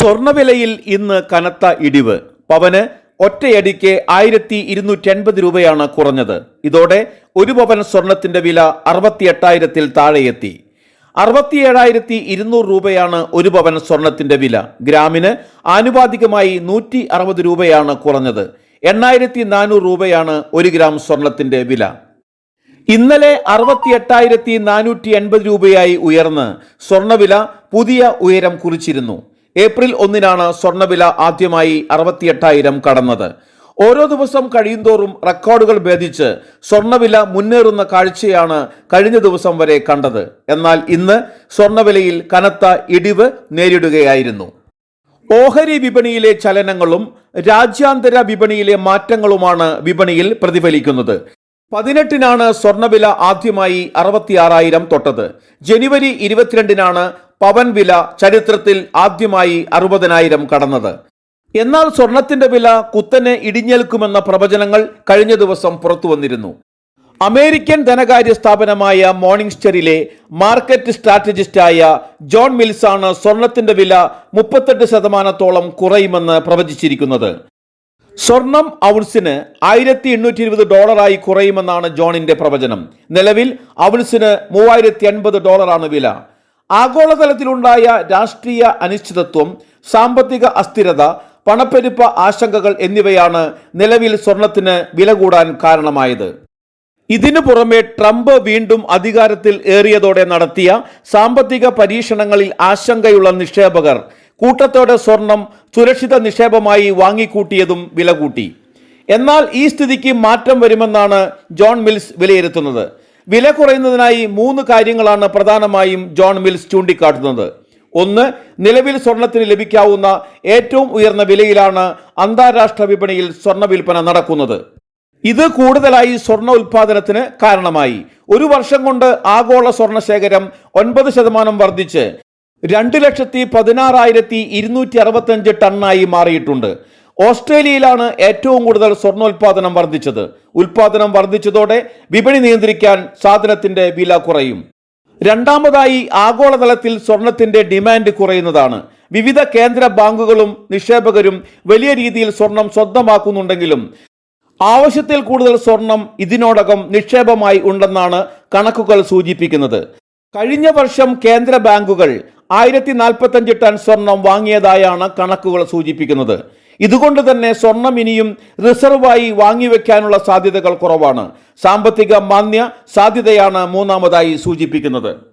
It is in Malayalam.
സ്വർണവിലയിൽ ഇന്ന് കനത്ത ഇടിവ്. പവന് ഒറ്റയടിക്ക് ആയിരത്തി ഇരുന്നൂറ്റി അൻപത് രൂപയാണ് കുറഞ്ഞത്. ഇതോടെ ഒരു പവൻ സ്വർണത്തിന്റെ വില അറുപത്തി എട്ടായിരത്തിൽ താഴെയെത്തി. അറുപത്തിയേഴായിരത്തി ഇരുന്നൂറ് രൂപയാണ് ഒരു പവൻ സ്വർണത്തിന്റെ വില. ഗ്രാമിന് ആനുപാതികമായി നൂറ്റി അറുപത് രൂപയാണ് കുറഞ്ഞത്. എണ്ണായിരത്തി നാനൂറ് രൂപയാണ് ഒരു ഗ്രാം സ്വർണത്തിന്റെ വില. ഇന്നലെ അറുപത്തി എട്ടായിരത്തി നാനൂറ്റി എൺപത് രൂപയായി ഉയർന്ന് സ്വർണവില പുതിയ ഉയരം കുറിച്ചിരുന്നു. ഏപ്രിൽ ഒന്നിനാണ് സ്വർണവില ആദ്യമായി അറുപത്തിയെട്ടായിരം കടന്നത്. ഓരോ ദിവസം കഴിയുന്തോറും റെക്കോർഡുകൾ ഭേദിച്ച് സ്വർണവില മുന്നേറുന്ന കാഴ്ചയാണ് കഴിഞ്ഞ ദിവസം വരെ കണ്ടത്. എന്നാൽ ഇന്ന് സ്വർണവിലയിൽ കനത്ത ഇടിവ് നേരിടുകയായിരുന്നു. ഓഹരി വിപണിയിലെ ചലനങ്ങളും രാജ്യാന്തര വിപണിയിലെ മാറ്റങ്ങളുമാണ് വിപണിയിൽ പ്രതിഫലിക്കുന്നത്. പതിനെട്ടിനാണ് സ്വർണവില ആദ്യമായി അറുപത്തിയാറായിരം തൊട്ടത്. ജനുവരി ഇരുപത്തിരണ്ടിനാണ് പവൻ വില ചരിത്രത്തിൽ ആദ്യമായി അറുപതിനായിരം കടന്നത്. എന്നാൽ സ്വർണത്തിന്റെ വില കുത്തനെ ഇടിഞ്ഞേൽക്കുമെന്ന പ്രവചനങ്ങൾ കഴിഞ്ഞ ദിവസം പുറത്തു വന്നിരുന്നു. അമേരിക്കൻ ധനകാര്യ സ്ഥാപനമായ മോർണിംഗ് സ്റ്ററിലെ മാർക്കറ്റ് സ്ട്രാറ്റജിസ്റ്റായ ജോൺ മിൽസാണ് സ്വർണത്തിന്റെ വില മുപ്പത്തെട്ട് ശതമാനത്തോളം കുറയുമെന്ന് പ്രവചിച്ചിരിക്കുന്നത്. സ്വർണം ഔൺസിന് ആയിരത്തി എണ്ണൂറ്റി ഇരുപത് ഡോളറായി കുറയുമെന്നാണ് ജോണിന്റെ പ്രവചനം. നിലവിൽ ഔൺസിന് മൂവായിരത്തി അൻപത് ഡോളറാണ് വില. ആഗോളതലത്തിലുണ്ടായ രാഷ്ട്രീയ അനിശ്ചിതത്വം സാമ്പത്തിക അസ്ഥിരത പണപ്പെരുപ്പ ആശങ്കകൾ എന്നിവയാണ് നിലവിൽ സ്വർണത്തിന് വില കൂടാൻ കാരണമായത്. ഇതിനു പുറമെ ട്രംപ് വീണ്ടും അധികാരത്തിൽ ഏറിയതോടെ നടത്തിയ സാമ്പത്തിക പരീക്ഷണങ്ങളിൽ ആശങ്കയുള്ള നിക്ഷേപകർ കൂട്ടത്തോടെ സ്വർണം സുരക്ഷിത നിക്ഷേപമായി വാങ്ങിക്കൂട്ടിയതും വില കൂട്ടി എന്നാൽ ഈ സ്ഥിതിക്ക് മാറ്റം വരുമെന്നാണ് ജോൺ മിൽസ് വിലയിരുത്തുന്നത്. വില കുറയുന്നതിനായി മൂന്ന് കാര്യങ്ങളാണ് പ്രധാനമായും ജോൺ മിൽസ് ചൂണ്ടിക്കാട്ടുന്നത്. ഒന്ന് നിലവിൽ സ്വർണത്തിന് ലഭിക്കാവുന്ന ഏറ്റവും ഉയർന്ന വിലയിലാണ് അന്താരാഷ്ട്ര വിപണിയിൽ സ്വർണ വിൽപ്പന നടക്കുന്നത്. ഇത് കൂടുതലായി സ്വർണ ഉൽപാദനത്തിന് കാരണമായി. ഒരു വർഷം കൊണ്ട് ആഗോള സ്വർണ ശേഖരം ഒൻപത് ശതമാനം വർദ്ധിച്ച് രണ്ട് ലക്ഷത്തി പതിനാറായിരത്തി ഇരുന്നൂറ്റി അറുപത്തഞ്ച് ടണ്ണായി മാറിയിട്ടുണ്ട്. ഓസ്ട്രേലിയയിലാണ് ഏറ്റവും കൂടുതൽ സ്വർണോൽപാദനം വർദ്ധിച്ചത്. ഉൽപാദനം വർദ്ധിച്ചതോടെ വിപണി നിയന്ത്രിക്കാൻ സാധനത്തിന്റെ വില കുറയും. രണ്ടാമതായി ആഗോളതലത്തിൽ സ്വർണത്തിന്റെ ഡിമാൻഡ് കുറയുന്നതാണ്. വിവിധ കേന്ദ്ര ബാങ്കുകളും നിക്ഷേപകരും വലിയ രീതിയിൽ സ്വർണം സ്വന്തമാക്കുന്നുണ്ടെങ്കിലും ആവശ്യത്തിൽ കൂടുതൽ സ്വർണം ഇതിനോടകം നിക്ഷേപമായി ഉണ്ടെന്നാണ് കണക്കുകൾ സൂചിപ്പിക്കുന്നത്. കഴിഞ്ഞ വർഷം കേന്ദ്ര ബാങ്കുകൾ ആയിരത്തി നാൽപ്പത്തഞ്ച് ടൺ സ്വർണം വാങ്ങിയതായാണ് കണക്കുകൾ സൂചിപ്പിക്കുന്നത്. ഇതുകൊണ്ട് തന്നെ സ്വർണം ഇനിയും റിസർവായി വാങ്ങിവെക്കാനുള്ള സാധ്യതകൾ കുറവാണ്. സാമ്പത്തിക മാന്യ സാധ്യതയാണ് മൂന്നാമതായി സൂചിപ്പിക്കുന്നത്.